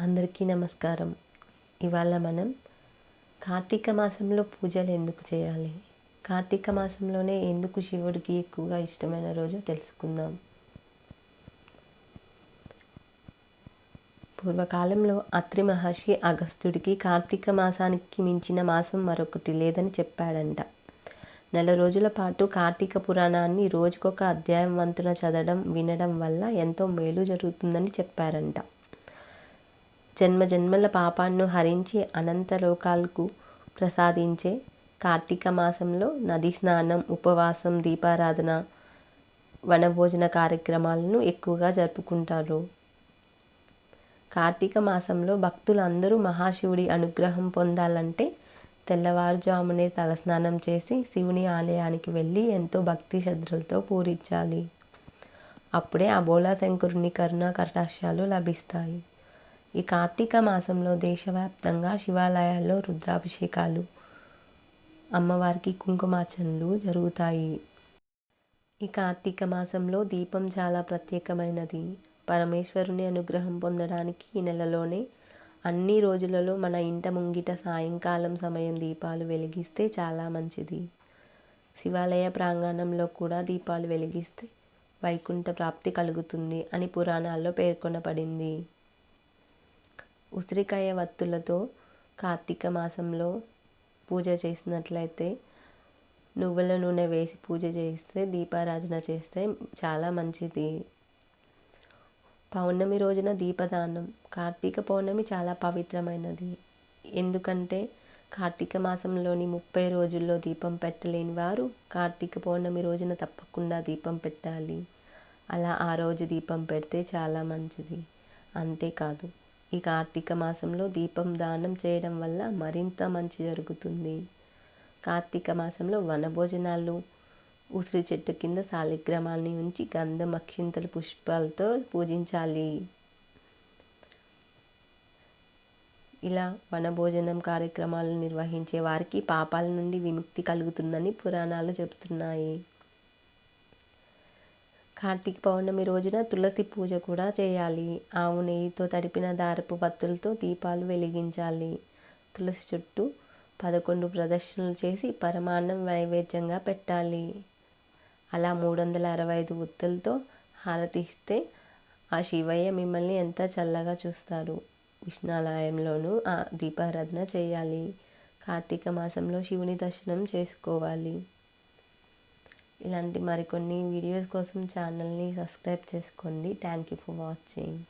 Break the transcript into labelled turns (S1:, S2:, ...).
S1: అందరికీ నమస్కారం. ఇవాళ మనం కార్తీక మాసంలో పూజలు ఎందుకు చేయాలి? కార్తీక మాసంలోనే ఎందుకు శివుడికి ఎక్కువగా ఇష్టమైన రోజు తెలుసుకుందాం. పూర్వకాలంలో అత్రి మహర్షి అగస్త్యుడికి కార్తీక మాసానికి మించిన మాసం మరొకటి లేదని చెప్పాడంట. నెల రోజుల పాటు కార్తీక పురాణాన్ని రోజుకొక అధ్యాయం వంతున చదవడం వినడం వల్ల ఎంతో మేలు జరుగుతుందని చెప్పారంట. జన్మ జన్మల పాపాన్ని హరించి అనంత లోకాలకు ప్రసాదించే కార్తీక మాసంలో నది స్నానం ఉపవాసం దీపారాధన వనభోజన కార్యక్రమాలను ఎక్కువగా జరుపుకుంటారు. కార్తీక మాసంలో భక్తులందరూ మహాశివుడి అనుగ్రహం పొందాలంటే తెల్లవారుజామునే తలస్నానం చేసి శివుని ఆలయానికి వెళ్ళి ఎంతో భక్తి శ్రద్ధలతో పూరించాలి అప్పుడే అబోలా శంకరుని కరుణా కటాక్షాలు లభిస్తాయి. ఈ కార్తీక మాసంలో దేశవ్యాప్తంగా శివాలయాల్లో రుద్రాభిషేకాలు అమ్మవారికి కుంకుమార్చనలు జరుగుతాయి. ఈ కార్తీక మాసంలో దీపం చాలా ప్రత్యేకమైనది. పరమేశ్వరుని అనుగ్రహం పొందడానికి ఈ నెలలోనే అన్ని రోజులలో మన ఇంట ముంగిట సాయంకాలం సమయం దీపాలు వెలిగిస్తే చాలా మంచిది. శివాలయ ప్రాంగణంలో కూడా దీపాలు వెలిగిస్తే వైకుంఠ ప్రాప్తి కలుగుతుంది అని పురాణాల్లో పేర్కొనబడింది. ఉసిరికాయ వత్తులతో కార్తీక మాసంలో పూజ చేసినట్లయితే నువ్వుల నూనె వేసి పూజ చేస్తే దీపారాధన చేస్తే చాలా మంచిది. పౌర్ణమి రోజున దీపదానం. కార్తీక పౌర్ణమి చాలా పవిత్రమైనది. ఎందుకంటే కార్తీక మాసంలోని ముప్పై రోజుల్లో దీపం పెట్టలేని వారు కార్తీక పౌర్ణమి రోజున తప్పకుండా దీపం పెట్టాలి. అలా ఆ రోజు దీపం పెడితే చాలా మంచిది. అంతేకాదు ఈ కార్తీక మాసంలో దీపం దానం చేయడం వల్ల మరింత మంచి జరుగుతుంది. కార్తీక మాసంలో వనభోజనాలు ఉసిరి చెట్టు కింద సాలిగ్రామాన్ని ఉంచి గంధం అక్షింతల పుష్పాలతో పూజించాలి. ఇలా వనభోజనం కార్యక్రమాలు నిర్వహించే వారికి పాపాల నుండి విముక్తి కలుగుతుందని పురాణాలు చెబుతున్నాయి. కార్తీక పౌర్ణమి రోజున తులసి పూజ కూడా చేయాలి. ఆవు నెయ్యితో తడిపిన దారపు బత్తులతో దీపాలు వెలిగించాలి. తులసి చుట్టూ పదకొండు ప్రదర్శనలు చేసి పరమాన్నం నైవేద్యంగా పెట్టాలి. అలా మూడు వందల అరవై ఐదు ఒత్తులతో హారతి ఇస్తే ఆ శివయ్య మిమ్మల్ని ఎంత చల్లగా చూస్తారు. విష్ణాలయంలోనూ ఆ దీపారాధన చేయాలి. కార్తీక మాసంలో శివుని దర్శనం చేసుకోవాలి. ఇలాంటి మరికొన్ని వీడియోస్ కోసం ఛానల్ని సబ్స్క్రైబ్ చేసుకోండి. Thank you for watching